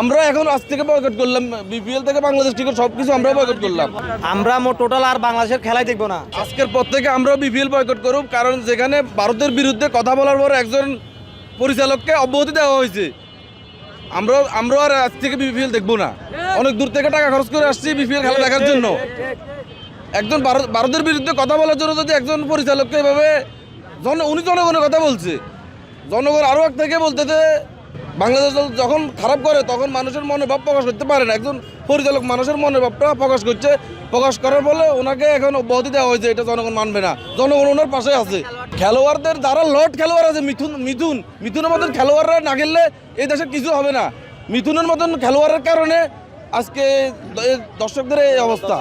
আমরা এখন আজ থেকে বয়কট করলাম বিপিএল থেকে বাংলাদেশ টিকিট সব কিছু আমরা বয়কট করলাম। আমরা মোট টোটাল আর বাংলাদেশের খেলাই দেখব না। আজকের পর থেকে আমরা বিপিএল বয়কট করব কারণ যেখানে ভারতের বিরুদ্ধে কথা বলার পর একজন পরিচালককে অব্যাহতি দেওয়া হয়েছে। আমরা আমরা আর আজ থেকে বিপিএল দেখব না। অনেক দূর থেকে টাকা খরচ করে আসছি বিপিএল খেলা দেখার জন্য। একজন ভারত ভারতের বিরুদ্ধে কথা বলার জন্য যদি একজন পরিচালককে এভাবে জন উনি জনগণের কথা বলছে। জনগণ আরও এক থেকে বলতেছে বাংলাদেশ দল যখন খারাপ করে, তখন মানুষের মনে ভাব প্রকাশ করতে পারে না। একজন পরিচালক মানুষের মনোভাবটা ভাবটা প্রকাশ করছে। প্রকাশ করার ফলে ওনাকে এখন অব্যাহতি দেওয়া হয়েছে, এটা জনগণ মানবে না। জনগণ ওনার পাশে আছে। খেলোয়াড়দের, যারা লট খেলোয়াড় আছে, মিথুন মিথুন, মিথুনের মতন খেলোয়াড়রা না খেললে এই দেশে কিছু হবে না। মিথুনের মতন খেলোয়াড়ের কারণে আজকে দর্শকদের এই অবস্থা।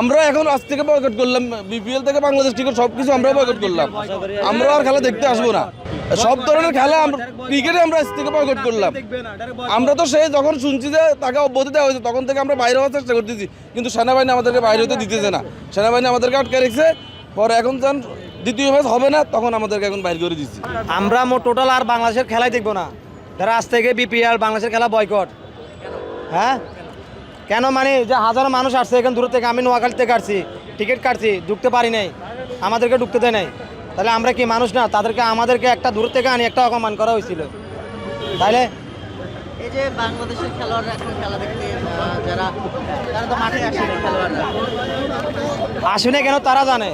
আমরা এখন আজ থেকে বয়কট করলাম বিপিএল থেকে বাংলাদেশ টিকিট সব কিছু আমরা বয়কট করলাম। আমরা আর খেলা দেখতে আসব না। সব ধরনের খেলা ক্রিকেটে আমরা আজ থেকে বয়কট করলাম। আমরা তো সেই যখন শুনছি যে তাকে অব্যাহতি দেওয়া হয়েছে, তখন থেকে আমরা বাইরে হওয়ার চেষ্টা করতেছি। কিন্তু সেনাবাহিনী আমাদেরকে বাইরে হতে দিতেছে না। সেনাবাহিনী আমাদেরকে আটকে রেখেছে। পরে এখন যখন দ্বিতীয় ম্যাচ হবে না, তখন আমাদেরকে এখন বাইর করে দিচ্ছি। আমরা টোটাল আর বাংলাদেশের খেলাই দেখব না। যারা আজ থেকে বিপিএল বাংলাদেশের খেলা বয়কট হ্যাঁ? কেন মানে যে হাজারো মানুষ আসছে এখান দূর থেকে আমি নোয়াখালী থেকে আসছি টিকিট কাটছি ঢুকতে পারি নাই আমাদেরকে ঢুকতে দেয় নাই। তাহলে আমরা কি মানুষ না? তাদেরকে আমাদেরকে একটা দূর থেকে আনি একটা অপমান করা হয়েছিল। তাহলে এই যে বাংলাদেশের খেলোয়াড়রা এখন খেলা দেখতে যারা তারা তো মাঠে আসেনি খেলোয়াড়রা। আসুনে কেন? তারা জানে।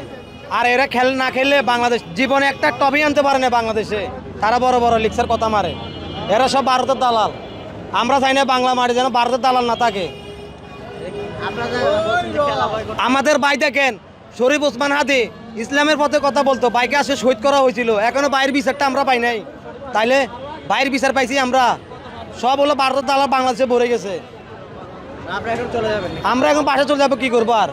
আর এরা খেল না খেললে বাংলাদেশ জীবনে একটা টপি আনতে পারে না বাংলাদেশে। তারা বড় বড় লিক্সার কথা মারে। এরা সব ভারতের দালাল। আমরা চাই না বাংলা মাঠে যেন ভারতের দালাল না থাকে। আমাদের ভাই দেখেন শরীফ ওসমান হাতে ইসলামের পথে কথা বলতো বাইকে আসে শহীদ করা হয়েছিল। এখনও বাইরের বিচারটা আমরা পাই নাই। তাইলে বাইরের বিচার পাইছি আমরা। সব হলো ভারতের দালাল বাংলাদেশে ভরে গেছে। আমরা এখন বাসা চলে যাব কি করব আর?